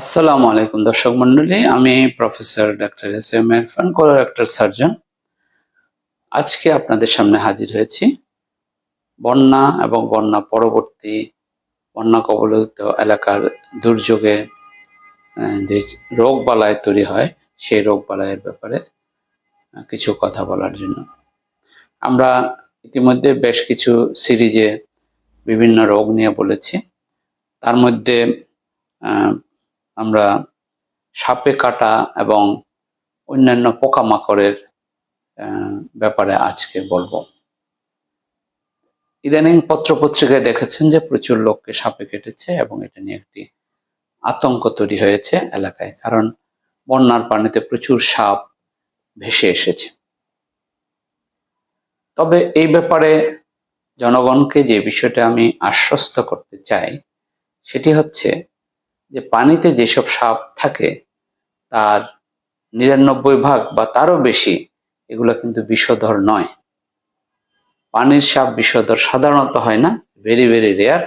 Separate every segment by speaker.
Speaker 1: আসসালামু আলাইকুম দর্শক মন্ডলী আমি professor doctor S M Irfan colorectal surgeon. আজকে আপনাদের সামনে হাজির হয়েছি বন্যা এবং বন্যা পরবর্তী বন্যা কবলিত এলাকার দুর্যোগে যে রোগ বালায় তৈরি হয়, সেই রোগ বালায়ের ব্যাপারে কিছু কথা বলার জন্য। আমরা ইতিমধ্যে বেশ কিছু সিরিজে বিভিন্ন রোগ নিয়ে বলেছি। তার মধ্যে আমরা সাপে কাটা এবং অন্যান্য পোকামাকড়ের ব্যাপারে আজকে বলব। ইদানিং পত্রপত্রিকায় দেখেছেন যে প্রচুর লোককে সাপে কেটেছে এবং এটা নিয়ে একটি আতঙ্ক তৈরি হয়েছে এলাকায়, কারণ বন্যার পানিতে প্রচুর সাপ ভেসে এসেছে। তবে এই ব্যাপারে জনগণকে যে বিষয়টা আমি আশ্বস্ত করতে চাই, সেটি হচ্ছে যে পানিতে যেসব সাপ থাকে, তার নিরানব্বই ভাগ বা তারও বেশি এগুলো কিন্তু বিষধর নয়। পানির সাপ বিষধর সাধারণত হয় না ভেরি ভেরি রেয়ার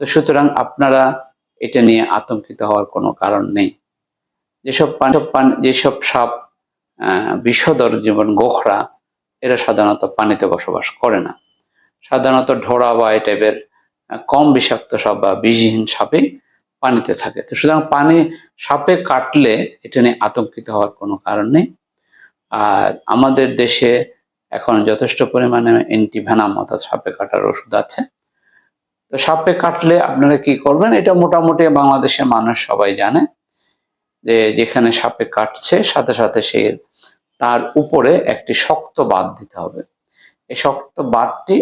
Speaker 1: তো সুতরাং আপনারা এটা নিয়ে আতঙ্কিত হওয়ার কোনো কারণ নেই। যেসব পানি, যেসব সাপ বিষধর যেমন গোখরা, এরা সাধারণত পানিতে বসবাস করে না। সাধারণত ঢোড়া বা এই টাইপের কম বিষাক্ত সাপ বা বিষহীন সাপে পানিতে থাকে। তো সুতরাং পানি সাপে কাটলে এটা নিয়ে আতঙ্কিত হওয়ার কোনো কারণ নেই। আর আমাদের দেশে এখন যথেষ্ট পরিমাণে অ্যান্টিভেনাম অর্থাৎ সাপে কাটার ওষুধ আছে। তো সাপে কাটলে আপনারা কি করবেন? এটা মোটামুটি বাংলাদেশের মানুষ সবাই জানে যে যেখানে সাপে কাটছে, সাথে সাথে সে তার উপরে একটি শক্ত বাদ দিতে হবে। এই শক্ত বাদটি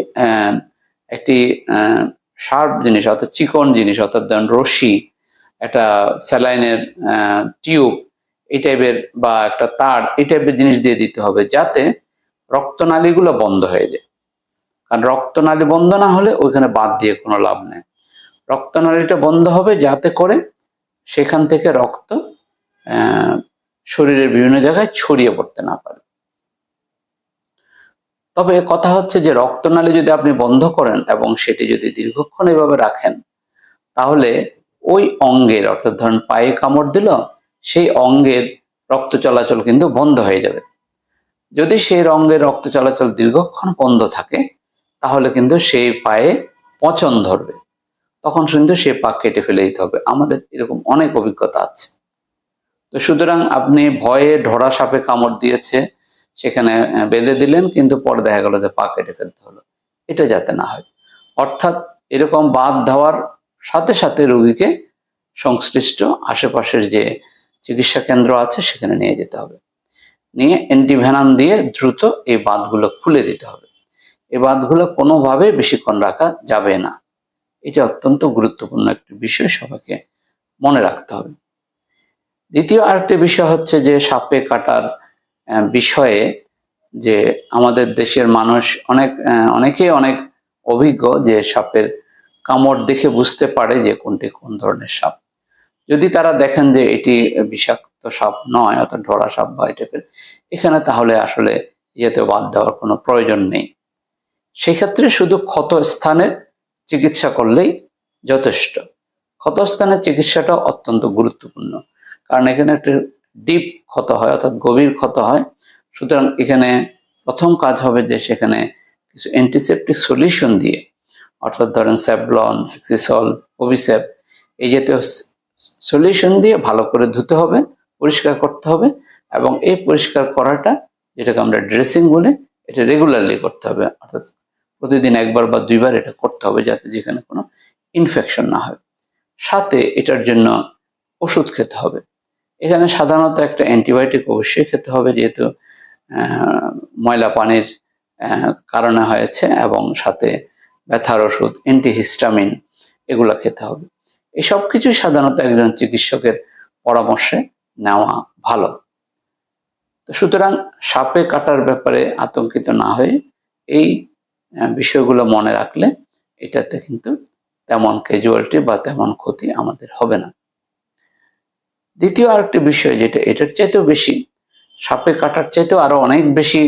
Speaker 1: একটি শার্প জিনিস অর্থাৎ চিকন জিনিস অর্থাৎ ধরেন রশি একটা স্যালাইনের টিউব এই টাইপের বা একটা তার এই টাইপের জিনিস দিয়ে দিতে হবে যাতে রক্তনালীগুলো বন্ধ হয়ে যায়। কারণ রক্তনালী বন্ধ না হলে ওইখানে বাদ দিয়ে কোনো লাভ নেই। রক্তনালীটা বন্ধ হবে যাতে করে সেখান থেকে রক্ত শরীরের বিভিন্ন জায়গায় ছড়িয়ে পড়তে না পারে। তবে কথা হচ্ছে যে রক্তনালী যদি আপনি বন্ধ করেন এবং সেটি যদি দীর্ঘক্ষণ এভাবে রাখেন, তাহলে ওই অঙ্গের, অর্থাৎ ধরেন পায়ে কামড় দিল, সেই অঙ্গের রক্ত চলাচল কিন্তু বন্ধ হয়ে যাবে। যদি সেই অঙ্গের রক্ত চলাচল দীর্ঘক্ষণ বন্ধ থাকে, তাহলে কিন্তু সেই পায়ে পচন ধরবে। তখন কিন্তু সে পা কেটে ফেলে দিতে হবে। আমাদের এরকম অনেক অভিজ্ঞতা আছে। তো সুতরাং আপনি ভয়ে ঢোড়া সাপে কামড় দিয়েছে, সেখানে বেঁধে দিলেন, কিন্তু পরে দেখা গেল যে পা কেটে ফেলতে হলো। এটা যাতে না হয়। অর্থাৎ এরকম বাদ দেওয়ার সাথে সাথে রোগীকে সংশ্লিষ্ট আশেপাশের যে চিকিৎসা কেন্দ্র আছে সেখানে নিয়ে যেতে হবে। নিয়ে অ্যান্টিভেনাম দিয়ে দ্রুত এই বাঁধগুলো খুলে দিতে হবে। এই বাঁধগুলো কোনোভাবে বেশিক্ষণ রাখা যাবে না। এটা অত্যন্ত গুরুত্বপূর্ণ একটি বিষয়, সবাইকে মনে রাখতে হবে। দ্বিতীয় আরেকটি বিষয় হচ্ছে যে সাপে কাটার বিষয়ে যে আমাদের দেশের মানুষ অনেক অনেকে অনেক অভিজ্ঞ যে সাপের কামড় দেখে বুঝতে পারে যে কোনটি কোন ধরনের সাপ। যদি তারা দেখেন যে এটি বিষাক্ত সাপ নয়, অর্থাৎ ঢোড়া সাপ বা এই টাইপের, এখানে তাহলে আসলে ইয়েতে বাদ দেওয়ার কোনো প্রয়োজন নেই। সেক্ষেত্রে শুধু ক্ষত স্থানের চিকিৎসা করলেই যথেষ্ট। ক্ষতস্থানের চিকিৎসাটা অত্যন্ত গুরুত্বপূর্ণ। কারণ এখানে একটি ডিপ ক্ষত হয়, অর্থাৎ গভীর ক্ষত হয়। সুতরাং এখানে প্রথম কাজ হবে যে সেখানে কিছু অ্যান্টিসেপটিক সলিউশন দিয়ে অর্থাৎ ধরেন স্যাভলন হেক্সিসল ওবিসেপ এই জাতীয় সলিউশন দিয়ে ভালো করে ধুতে হবে, পরিষ্কার করতে হবে এবং এই পরিষ্কার করাটা যেটাকে আমরা ড্রেসিং বলে, এটা রেগুলারলি করতে হবে। অর্থাৎ প্রতিদিন একবার বা দুইবার এটা করতে হবে যাতে যেখানে কোনো ইনফেকশন না হয়। সাথে এটার জন্য ওষুধ খেতে হবে। এখানে সাধারণত একটা অ্যান্টিবায়োটিক অবশ্যই খেতে হবে যেহেতু ময়লা পানির কারণে হয়েছে এবং সাথে ব্যথার ওষুধ অ্যান্টিহিস্টামিন এগুলো খেতে হবে। এই সব কিছুই সাধারণত একজন চিকিৎসকের পরামর্শে নেওয়া ভালো। সুতরাং সাপে কাটার ব্যাপারে আতঙ্কিত না হয়ে এই বিষয়গুলো মনে রাখলে এটাতে কিন্তু তেমন ক্যাজুয়ালিটি বা তেমন ক্ষতি আমাদের হবে না। দ্বিতীয় আরেকটি বিষয় যেটা, এটার চাইতেও বেশি, সাপে কাটার চাইতেও আরও অনেক বেশি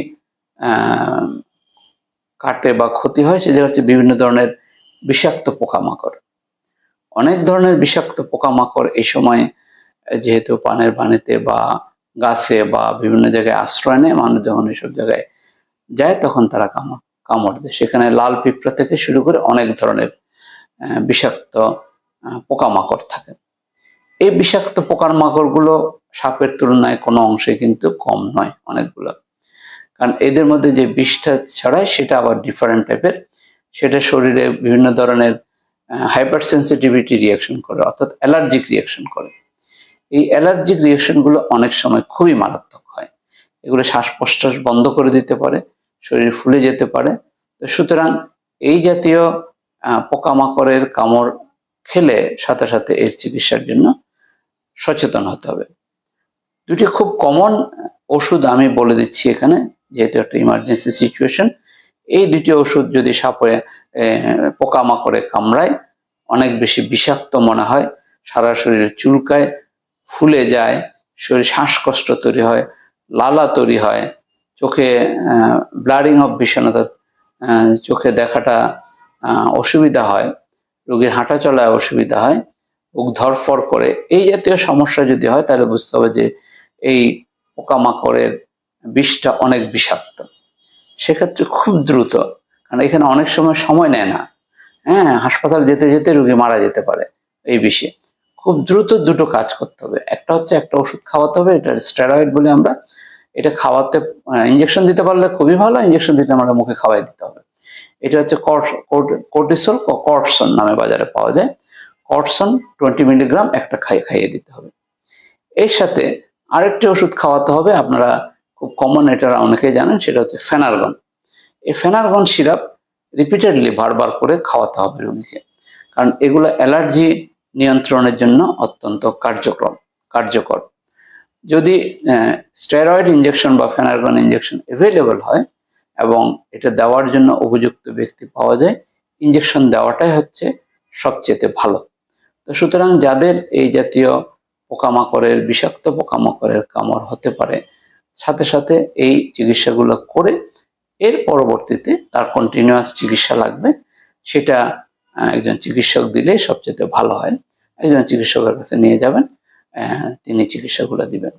Speaker 1: কাটে বা ক্ষতি হয় সেটা হচ্ছে বিভিন্ন ধরনের বিষাক্ত পোকামাকড়। অনেক ধরনের বিষাক্ত পোকামাকড় এই সময় যেহেতু পানের পানিতে বা গাছে বা বিভিন্ন জায়গায় আশ্রয় নেয়, মানুষ যখন এসব জায়গায় যায়, তখন তারা কামড় কামড় দেয়। সেখানে লাল পিঁপড়া থেকে শুরু করে অনেক ধরনের বিষাক্ত পোকামাকড় থাকে। এই বিষাক্ত পোকার মাকড়গুলো সাপের তুলনায় কোনো অংশে কিন্তু কম নয়, অনেকগুলো। কারণ এদের মধ্যে যে বিষটা ছড়ায় সেটা আবার ডিফারেন্ট টাইপের সেটা শরীরে বিভিন্ন ধরনের হাইপার সেন্সিটিভিটি রিয়াকশন করে, অর্থাৎ অ্যালার্জিক রিয়াকশন করে। এই অ্যালার্জিক রিয়াকশনগুলো অনেক সময় খুবই মারাত্মক হয়। এগুলো শ্বাস প্রশ্বাস বন্ধ করে দিতে পারে, শরীর ফুলে যেতে পারে। তো সুতরাং এই জাতীয় পোকামাকড়ের কামড় খেলে সাথে সাথে এর চিকিৎসার জন্য সচেতন হতে হবে। দুটি খুব কমন ওষুধ আমি বলে দিচ্ছি এখানে। যেহেতু একটা ইমার্জেন্সি সিচুয়েশন এই দুটি ওষুধ যদি সাপে পোকামাকড়ে কামড়ায়, অনেক বেশি বিষাক্ত মনে হয়, সারা শরীরে চুলকায়, ফুলে যায়, শরীর শ্বাসকষ্ট তৈরি হয়, লালা তৈরি হয়, চোখে ব্লাডিং অফ ভিশন অর্থাৎ চোখে দেখাটা অসুবিধা হয়, রোগীর হাঁটা চলায় অসুবিধা হয়, বুক ধরফর করে, এই জাতীয় সমস্যা যদি হয় তাহলে বুঝতে হবে যে এই পোকামাকড়ের বিষটা অনেক বিষাক্ত। সেক্ষেত্রে খুব দ্রুত, কারণ এখানে অনেক সময় সময় নেয় না। হ্যাঁ হাসপাতাল যেতে যেতে রুগী মারা যেতে পারে এই বিষে। খুব দ্রুত দুটো কাজ করতে হবে। একটা হচ্ছে একটা ওষুধ খাওয়াতে হবে, এটা স্টেরয়েড বলে আমরা। এটা খাওয়াতে ইঞ্জেকশন দিতে পারলে খুবই ভালো ইঞ্জেকশন দিতে আমরা মুখে খাওয়াই দিতে হবে। এটা হচ্ছে কোর্টিসল কর্টসন নামে বাজারে পাওয়া যায়। কর্টসন টোয়েন্টি মিলিগ্রাম একটা খাই, খাইয়ে দিতে হবে। এর সাথে আরেকটি ওষুধ খাওয়াতে হবে, আপনারা খুব কমন এটা অনেকেই জানেন, সেটা হচ্ছে ফেনারগন। এই ফেনারগন সিরাপ রিপিটেডলি বারবার করে খাওয়াতে হবে রোগীকে। কারণ এগুলো অ্যালার্জি নিয়ন্ত্রণের জন্য অত্যন্ত কার্যক্রম, কার্যকর। যদি স্টেরয়েড ইঞ্জেকশন বা ফেনারগন ইঞ্জেকশন অ্যাভেলেবল হয় এবং এটা দেওয়ার জন্য উপযুক্ত ব্যক্তি পাওয়া যায় ইঞ্জেকশন দেওয়াটাই হচ্ছে সবচেয়ে ভালো। তো সুতরাং যাদের এই জাতীয় পোকামাকড়ের, বিষাক্ত পোকামাকড়ের কামড় হতে পারে সাথে সাথে এই চিকিৎসাগুলো করে এর পরবর্তীতে তার কন্টিনিউয়াস চিকিৎসা লাগবে। সেটা একজন চিকিৎসক দিলে সবচেয়ে ভালো হয়। একজন চিকিৎসকের কাছে নিয়ে যাবেন তিনি চিকিৎসাগুলো দিবেন।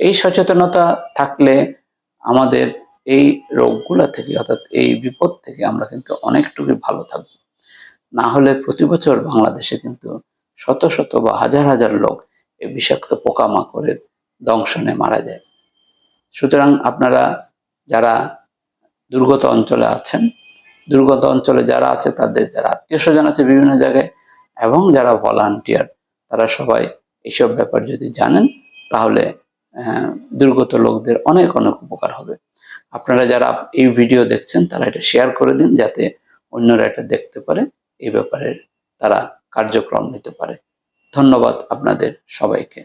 Speaker 1: এই সচেতনতা থাকলে আমাদের এই রোগগুলা থেকে, অর্থাৎ এই বিপদ থেকে আমরা কিন্তু অনেকটুকু ভালো থাকব। না হলে প্রতি বছর বাংলাদেশে কিন্তু শত শত বা হাজার হাজার লোক এই বিষাক্ত পোকামাকড়ের দংশনে মারা যায়। সুতরাং আপনারা যারা দুর্গত অঞ্চলে আছেন, দুর্গত অঞ্চলে যারা আছে তাদের, যারা আত্মীয় স্বজন আছে বিভিন্ন জায়গায়, এবং যারা ভলান্টিয়ার তারা সবাই এইসব ব্যাপার যদি জানেন, তাহলে দুর্গত লোকদের অনেক অনেক উপকার হবে। আপনারা যারা এই ভিডিও দেখছেন, তারা এটা শেয়ার করে দিন যাতে অন্যরা এটা দেখতে পারে, এই ব্যাপারে তারা কার্যক্রম নিতে পারে। ধন্যবাদ আপনাদের সবাইকে।